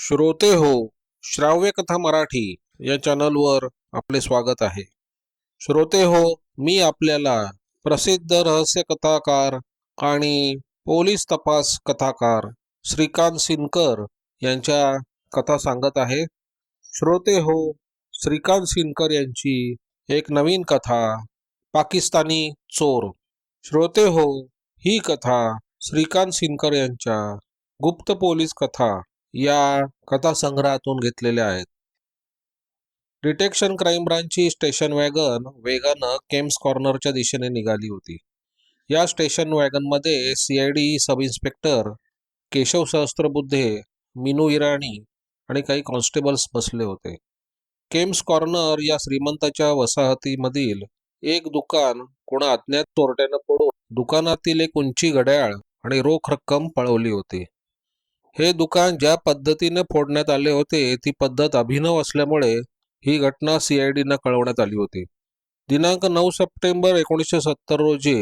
श्रोते हो श्राव्य कथा मराठी या चॅनलवर आपले स्वागत आहे. श्रोते हो मी आपल्याला प्रसिद्ध रहस्य कथाकार आणि पोलीस तपास कथाकार श्रीकांत सिनकर यांच्या कथा सांगत आहे. श्रोते हो श्रीकांत सिनकर यांची एक नवीन कथा पाकिस्तानी चोर. श्रोते हो ही कथा श्रीकांत सिनकर यांच्या गुप्त पोलीस कथा या कथासंग्रहातून घेतलेल्या आहेत. डिटेक्शन क्राईम ब्रांचची स्टेशन वॅगन वेगानं केम्स कॉर्नरच्या दिशेने निघाली होती. या station वॅगनमध्ये C I D sub inspector Keshav Sahasrabuddhe Minu Irani आणि काही कॉन्स्टेबल्स बसले होते. केम्स कॉर्नर या श्रीमंताच्या वसाहतीमधील एक दुकान कोणा अज्ञात चोरट्यानं पडून दुकानातील एक उंची घड्याळ आणि रोख रक्कम पळवली होती. हे दुकान ज्या पद्धतीने फोडण्यात आले होते ती पद्धत अभिनव असल्यामुळे ही घटना सीआयडीनं कळवण्यात आली होती. दिनांक नऊ सप्टेंबर एकोणीसशे सत्तर रोजी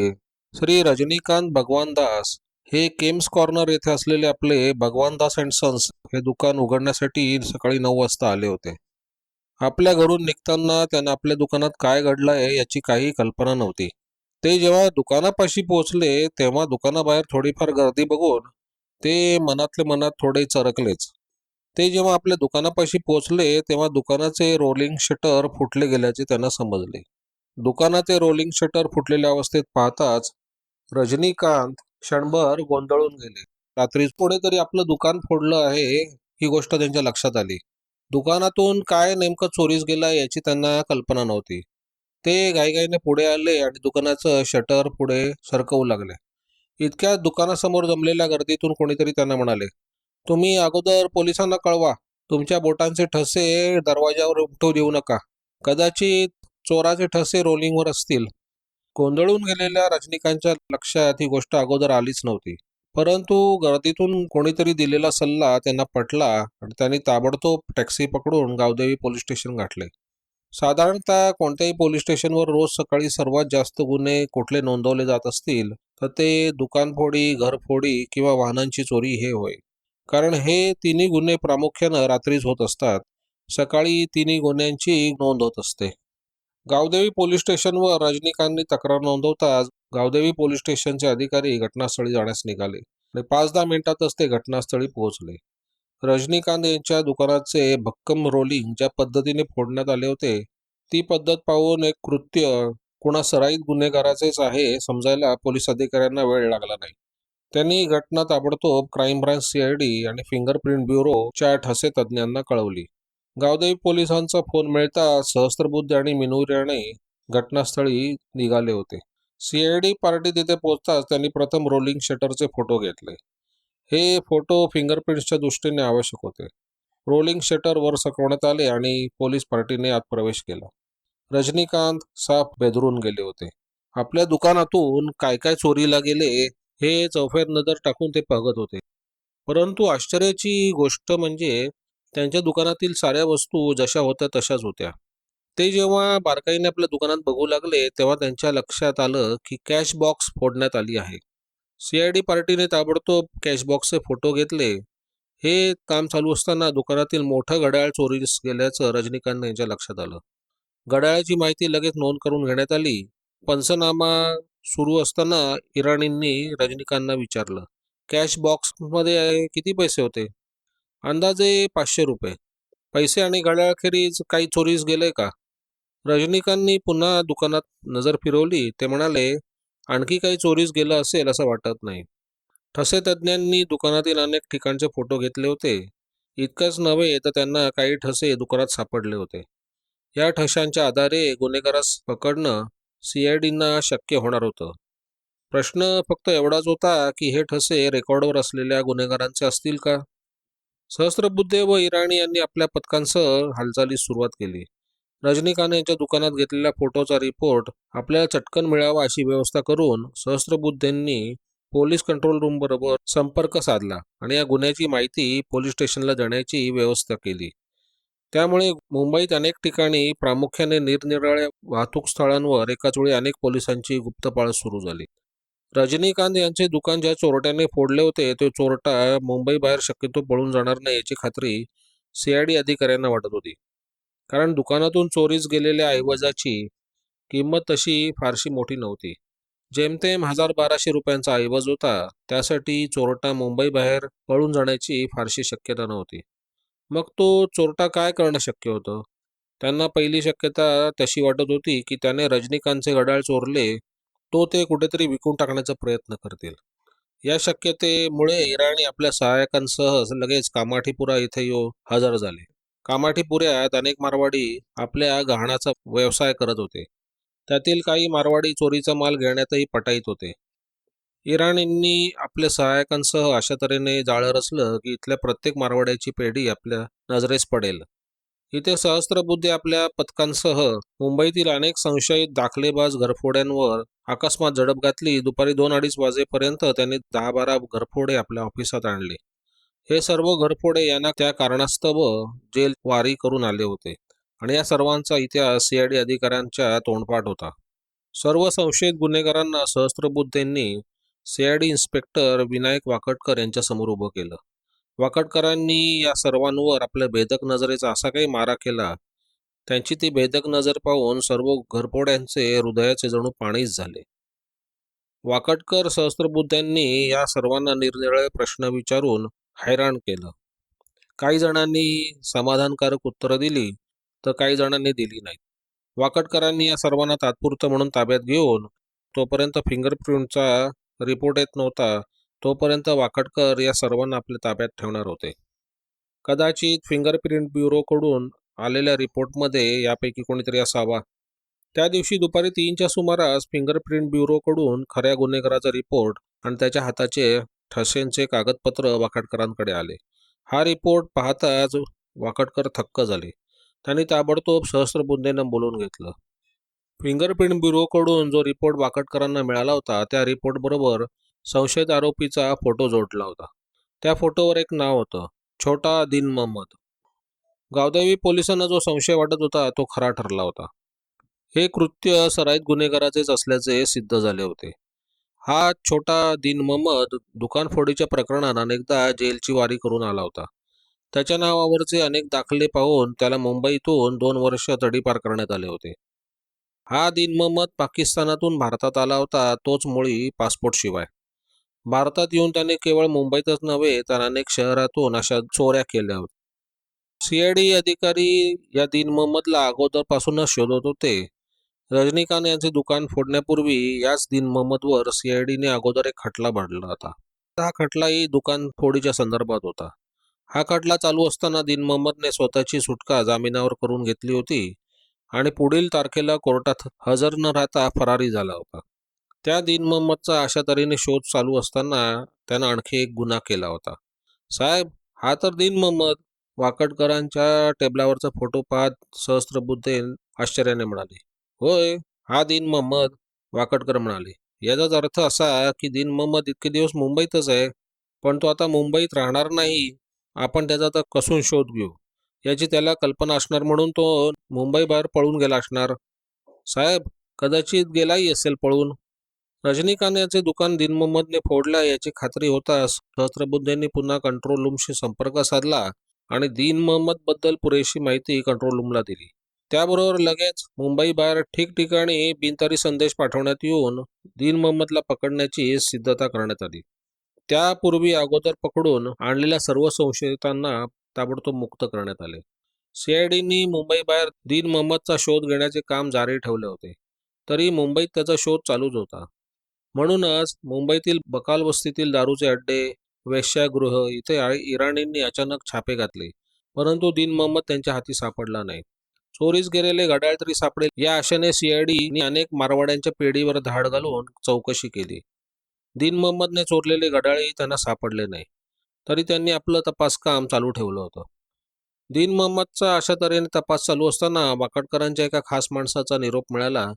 श्री रजनीकांत भगवानदास हे केम्स कॉर्नर येथे असलेले आपले भगवानदास अँड सन्स हे दुकान उघडण्यासाठी सकाळी नऊ वाजता आले होते. आपल्या घरून निघताना त्यांना आपल्या दुकानात काय घडलंय याची काही कल्पना नव्हती. ते जेव्हा दुकानापाशी पोहोचले तेव्हा दुकानाबाहेर थोडीफार गर्दी बघून ते मनातले मनात थोडे चरकलेच. ते जेव्हा आपल्या दुकानापाशी पोहोचले तेव्हा दुकानाचे रोलिंग शटर फुटले गेल्याचे त्यांना समजले. दुकानाचे रोलिंग शटर फुटलेल्या अवस्थेत पाहताच रजनीकांत क्षणभर गोंधळून गेले. रात्री पुढे तरी आपलं दुकान फोडलं आहे ही गोष्ट त्यांच्या लक्षात आली. दुकानातून काय नेमकं चोरीस गेला याची त्यांना कल्पना नव्हती. ते घाईघाईने पुढे आले आणि दुकानाचं शटर पुढे सरकवू लागले. इतक्या दुकानासमोर जमलेल्या गर्दीतून कोणीतरी त्यांना म्हणाले तुम्ही अगोदर पोलिसांना कळवा. तुमच्या बोटांचे ठसे दरवाजावर उमटू देऊ नका. कदाचित चोराचे ठसे रोलिंगवर असतील. गोंधळून गेलेल्या रजनीकांतच्या लक्षात ही गोष्ट अगोदर आलीच नव्हती. परंतु गर्दीतून कोणीतरी दिलेला सल्ला त्यांना पटला आणि त्यांनी ताबडतोब टॅक्सी पकडून गावदेवी पोलीस स्टेशन गाठले. साधारणतः कोणत्याही पोलीस स्टेशनवर रोज सकाळी सर्वात जास्त गुन्हे कुठले नोंदवले जात असतील तर ते दुकानफोडी घरफोडी किंवा वाहनांची चोरी हे होय. कारण हे तिन्ही गुन्हे प्रामुख्यानं रात्रीच होत असतात. सकाळी तिन्ही गुन्ह्यांची नोंद होत असते. गावदेवी पोलीस स्टेशनवर रजनीकांतनी तक्रार नोंदवताच गावदेवी पोलीस स्टेशनचे अधिकारी घटनास्थळी जाण्यास निघाले आणि पाच दहा मिनिटातच ते घटनास्थळी पोहोचले. रजनीकांत यांच्या दुकानाचे भक्कम रोलिंग ज्या पद्धतीने फोडण्यात आले होते ती पद्धत पाहून एक कृत्य कुणा सराईत गुन्हेगाराचेच आहे समजायला पोलीस अधिकाऱ्यांना वेळ लागला नाही. त्यांनी घटना ताबडतोब क्राईम ब्रांच सीआयडी आणि फिंगरप्रिंट ब्युरोच्या ठसे तज्ज्ञांना कळवली. गावदेवी पोलिसांचा फोन मिळता सहस्त्रबुद्धे आणि मिनुर्याने घटनास्थळी निघाले होते. सीआयडी पार्टी तिथे पोहोचताच त्यांनी प्रथम रोलिंग शटरचे फोटो घेतले. हे फोटो फिंगरप्रिंट्सच्या दृष्टीने आवश्यक होते. रोलिंग शटर वर सकवण्यात आले आणि पोलीस पार्टीने आत प्रवेश केला. रजनीकांत साफ बेदरून गेले होते. आपल्या दुकानातून काय काय चोरीला गेले हे चौफेर नजर टाकून ते बघत होते. परंतु आश्चर्याची गोष्ट म्हणजे त्यांच्या दुकानातील साऱ्या वस्तू जशा होत्या तशाच होत्या. ते जेव्हा बारकाईने आपल्या दुकानात बघू लागले तेव्हा त्यांच्या लक्षात आलं की कॅश बॉक्स फोडण्यात आली आहे. सीआयडी पार्टीने ताबडतोब कॅश बॉक्सचे फोटो घेतले. हे काम चालू असताना दुकानातील मोठं घड्याळ चोरीस गेल्याचं रजनीकांत यांच्या लक्षात आलं. घड्याळाची माहिती लगेच नोंद करून घेण्यात आली. पंचनामा सुरू असताना इराणींनी रजनीकांतना विचारलं कॅश बॉक्समध्ये किती पैसे होते? अंदाजे पाचशे रुपये. पैसे आणि घड्याळखेरीज काही चोरीस गेले का? रजनीकांतनी पुन्हा दुकानात नजर फिरवली. ते म्हणाले आणखी काही चोरीस गेलं असेल असं वाटत नाही. ठसे तज्ज्ञांनी दुकानातील अनेक ठिकाणचे फोटो घेतले होते. इतकंच नव्हे तर त्यांना काही ठसे दुकानात सापडले होते. या ठशांच्या आधारे गुन्हेगारास पकडणं सीआयडींना शक्य होणार होतं. प्रश्न फक्त एवढाच होता की हे ठसे रेकॉर्डवर असलेल्या गुन्हेगारांचे असतील का? सहस्त्रबुद्धे व इराणी यांनी आपल्या पथकांसह हालचालीस सुरुवात केली. रजनीकांत यांच्या दुकानात घेतलेल्या फोटोचा रिपोर्ट आपल्याला चटकन मिळावा अशी व्यवस्था करून सहस्त्रबुद्धेंनी पोलीस कंट्रोल रूम बरोबर संपर्क साधला आणि या गुन्ह्याची माहिती पोलीस स्टेशनला देण्याची व्यवस्था केली. त्यामुळे मुंबईत अनेक ठिकाणी प्रामुख्याने निरनिराळ्या वाहतूक स्थळांवर एकाच वेळी अनेक पोलिसांची गुप्तपाळ सुरू झाली. रजनीकांत यांचे दुकान ज्या चोरट्याने फोडले होते ते चोरटा मुंबई बाहेर शक्यतो पळून जाणार नाही याची खात्री सीआयडी अधिकाऱ्यांना वाटत होती. कारण दुकानातून चोरीस गेलेल्या ऐवजाची किंमत तशी फारशी मोठी नव्हती. जेमतेम हजार बाराशे रुपयांचा ऐवज होता त्यासाठी चोरटा मुंबई बाहेर पळून जाण्याची फारशी शक्यता नव्हती. मग तो चोरटा काय करणं शक्य होतं? त्यांना पहिली शक्यता तशी वाटत होती की त्याने रजनीकांतचे घड्याळ चोरले तो ते कुठेतरी विकून टाकण्याचा प्रयत्न करतील. या शक्यतेमुळे इराणी आपल्या सहाय्यकांसह लगेच कामाठीपुरा इथे येऊ हजर झाले. कामाठीपुऱ्यात अनेक मारवाडी आपल्या गहाणाचा व्यवसाय करत होते. त्यातील काही मारवाडी चोरीचा माल घेण्यातही पटाईत होते. इराणींनी आपल्या सहायकांसह अशा तऱ्हेने जाळं रचलं की इथल्या प्रत्येक मारवाड्याची पेढी आपल्या नजरेस पडेल. इथे सहस्त्रबुद्धी आपल्या पथकांसह मुंबईतील अनेक संशयित दाखलेबाज घरफोड्यांवर अकस्मात झडप घातली. दुपारी दोन अडीच वाजेपर्यंत त्यांनी दहा बारा घरफोडे आपल्या ऑफिसात आणले. हे सर्व घरफोडे यांना त्या कारणास्तव जेल वारी करून आले होते आणि या सर्वांचा इतिहास सीआयडी अधिकाऱ्यांच्या तोंडपाठ होता. सर्व संशयित गुन्हेगारांना सहस्त्रबुद्धेंनी सीआयडी इन्स्पेक्टर विनायक वाकटकर यांच्यासमोर उभं केलं. वाकटकरांनी या सर्वांवर आपल्या भेदक नजरेचा असा काही मारा केला त्यांची ती भेदक नजर पाहून सर्व घरफोड्यांचे हृदयाचे जणू पाणीच झाले. वाकटकर सहस्त्रबुद्ध्यांनी या सर्वांना निरनिराळे प्रश्न विचारून हैराण केलं. काही जणांनी समाधानकारक उत्तरं दिली तर काही जणांनी दिली नाही वाकटकरांनी या सर्वांना तात्पुरतं म्हणून ताब्यात घेऊन तोपर्यंत फिंगरप्रिंटचा रिपोर्ट येत नव्हता तोपर्यंत वाकडकर या सर्वांना आपल्या ताब्यात ठेवणार होते. कदाचित फिंगरप्रिंट ब्युरोकडून आलेल्या रिपोर्टमध्ये यापैकी कोणीतरी असावा. त्या दिवशी दुपारी तीनच्या सुमारास फिंगरप्रिंट ब्युरोकडून खऱ्या गुन्हेगाराचा रिपोर्ट आणि त्याच्या हाताचे ठसेंचे कागदपत्र वाकडकरांकडे आले. हा रिपोर्ट पाहताच वाकडकर थक्क झाले. त्यांनी ताबडतोब सहस्त्रबुद्धेनं बोलून घेतलं. फिंगरप्रिंट ब्युरोकडून जो रिपोर्ट वाकटकरांना मिळाला होता त्या रिपोर्ट बरोबर संशयित आरोपीचा फोटो जोडला होता. त्या फोटोवर एक नाव होतं छोटा दिन महम्मद. गावदेवी पोलिसांना जो संशय वाटत होता तो खरा ठरला होता. हे कृत्य सराईत गुन्हेगाराचेच असल्याचे सिद्ध झाले होते. हा छोटा दिन महम्मद दुकानफोडीच्या प्रकरणात अनेकदा जेलची वारी करून आला होता. त्याच्या नावावरचे अनेक दाखले पाहून त्याला मुंबईतून दोन वर्ष तडीपार करण्यात आले होते. हा दिन मोहम्मद पाकिस्तानातून भारतात आला होता तोच मुळी पासपोर्ट शिवाय. भारतात येऊन त्याने केवळ मुंबईतच नव्हे तर अनेक शहरातून अशा चोऱ्या केल्या. होत्या सीआयडी अधिकारी या दिन मोहम्मदला अगोदरपासूनच शोधत होते. रजनीकांत यांचे दुकान फोडण्यापूर्वी याच दिन मोहम्मदवर सीआयडीने अगोदर एक खटला भरला होता. हा खटलाही दुकान फोडीच्या संदर्भात होता. हा खटला चालू असताना दिन मोहम्मदने स्वतःची सुटका जामिनावर करून घेतली होती. आणि पुढील तारखेला कोर्टात हजर न राहता फरारी झाला होता. त्या दिन मोहम्मदचा अशा तऱ्हेने शोध चालू असताना त्यानं आणखी एक गुन्हा केला होता. साहेब हा तर दिन मोहम्मद वाकडकरांच्या टेबलावरचा फोटो पाहत सहस्त्रबुद्धे आश्चर्याने म्हणाले होय हा दिन मोहम्मद वाकडकर म्हणाले. याचाच अर्थ असा की दिन मोहम्मद इतके दिवस मुंबईतच आहे पण तो आता मुंबईत राहणार नाही. आपण त्याचा आता कसून शोध घेऊ. याची त्याला कल्पना असणार म्हणून तो मुंबई बाहेर पळून गेला असणार. साहेब कदाचित गेलाही असेल पळून. रजनीकांत याचे दुकान दिन मोहम्मदने फोडला याची खात्री होताच सहस्त्रबुद्धेंनी पुन्हा कंट्रोल रूमशी संपर्क साधला आणि दिन मोहम्मदबद्दल पुरेशी माहिती कंट्रोल रूमला दिली. त्याबरोबर लगेच मुंबई बाहेर ठिकठिकाणी बिनतारी संदेश पाठवण्यात येऊन दिन मोहम्मदला पकडण्याची सिद्धता करण्यात आली. त्यापूर्वी अगोदर पकडून आणलेल्या सर्व संशयितांना ताबडतोब मुक्त करण्यात आले. सीआयडीनी मुंबई बाहेर दिन मोहम्मदचा शोध घेण्याचे काम जारी ठेवले होते. तरी मुंबईत त्याचा शोध चालूच होता. म्हणूनच मुंबईतील बकाल वस्तीतील दारूचे अड्डे वेश्यागृह इथे इराणींनी अचानक छापे घातले. परंतु दिन मोहम्मद त्यांच्या हाती सापडला नाही. चोरीस गेलेले घड्याळ तरी सापडेल या आशेने सीआयडीने अनेक मारवाड्यांच्या पेढीवर धाड घालून चौकशी केली. दिन मोहम्मदने चोरलेले घड्याळही त्यांना सापडले नाही. तरी त्यांनी आपलं तपास काम चालू ठेवलं होतं. दिन महम्मदचा अशा तऱ्हेने तपास चालू असताना वाकडकरांच्या एका खास माणसाचा निरोप मिळाला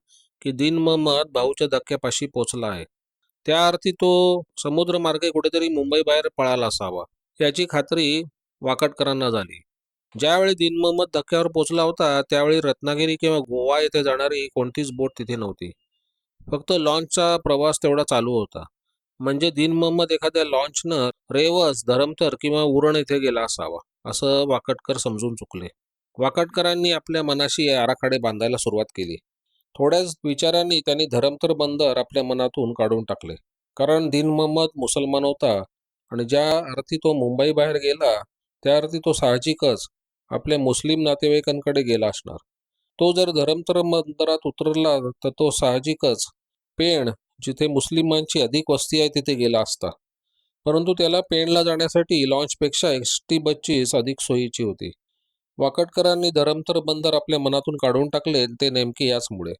की दिन महम्मद भाऊच्या धक्क्यापाशी पोचला आहे. त्या अर्थी तो समुद्रमार्गे कुठेतरी मुंबई बाहेर पळाला असावा याची खात्री वाकडकरांना झाली. ज्यावेळी दिन महम्मद धक्क्यावर पोचला होता त्यावेळी रत्नागिरी किंवा गोवा येथे जाणारी कोणतीच बोट तिथे नव्हती. फक्त लॉन्चचा प्रवास तेवढा चालू होता. म्हणजे दिन मोहम्मद एखाद्या लॉन्चनर रेवस धरमतर किंवा उरण येथे गेला असावा. असं वाकटकर समजून चुकले. वाकटकरांनी आपल्या मनाशी आराखडे बांधायला सुरुवात केली. थोड्याच विचारांनी त्यांनी धरमतर बंदर आपल्या मनातून काढून टाकले. कारण दिन मोहम्मद मुसलमान होता आणि ज्या अर्थी तो मुंबई बाहेर गेला त्या अर्थी तो साहजिकच आपल्या मुस्लिम नातेवाईकांकडे गेला असणार. तो जर धरमतर बंदरात उतरला तर तो साहजिकच पेण जिथे मुस्लिमांची अधिक वस्ती आहे तिथे गेला असता. परंतु त्याला पेणला जाण्यासाठी लॉन्चपेक्षा एस टी बसचीच अधिक सोयीची होती. वाकटकरांनी धरमतर बंदर आपल्या मनातून काढून टाकले ते नेमके याचमुळे.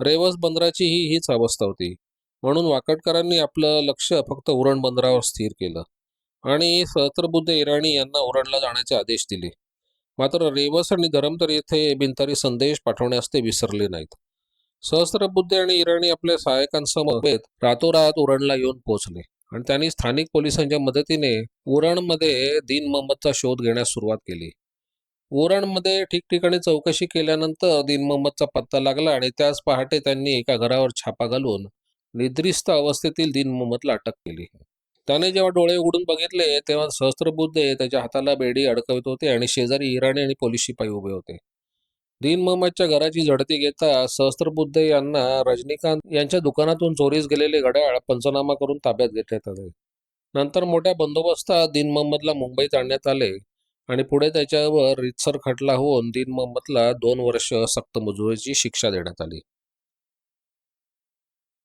रेवस बंदराची ही हीच अवस्था होती. म्हणून वाकटकरांनी आपलं लक्ष फक्त उरण बंदरावर स्थिर केलं. आणि सहस्त्रबुद्ध इराणी यांना उरणला जाण्याचे आदेश दिले. मात्र रेवस आणि धरमतर येथे बिनतारी संदेश पाठवण्यास ते विसरले नाहीत. सहस्त्रबुद्ध आणि इराणी आपल्या सहायकांसमवेत रातोरात उरणला येऊन पोहोचले. आणि त्यांनी स्थानिक पोलिसांच्या मदतीने उरणमध्ये दिन मोहम्मदचा शोध घेण्यास सुरुवात केली. उरणमध्ये ठिकठिकाणी चौकशी केल्यानंतर दिन मोहम्मदचा पत्ता लागला आणि त्याच पहाटे त्यांनी एका घरावर छापा घालून निद्रिस्त अवस्थेतील दिन मोहम्मदला अटक केली. त्याने जेव्हा डोळे उघडून बघितले तेव्हा सहस्त्रबुद्धे त्याच्या हाताला बेडी अडकवत होते आणि शेजारी इराणी आणि पोलीस शिपाई उभे होते. दिन मोहम्मदच्या घराची झडती घेता सहस्त्रबुद्ध यांना रजनीकांत यांच्या दुकानातून चोरीस गेलेले घड्याळ पंचनामा करून ताब्यात घेण्यात आले नंतर मोठ्या बंदोबस्तात दिन महम्मदला मुंबईत आणण्यात आले आणि पुढे त्याच्यावर रितसर खटला होऊन दिन मोहम्मदला दोन वर्ष सक्त मजुरीची शिक्षा देण्यात आली.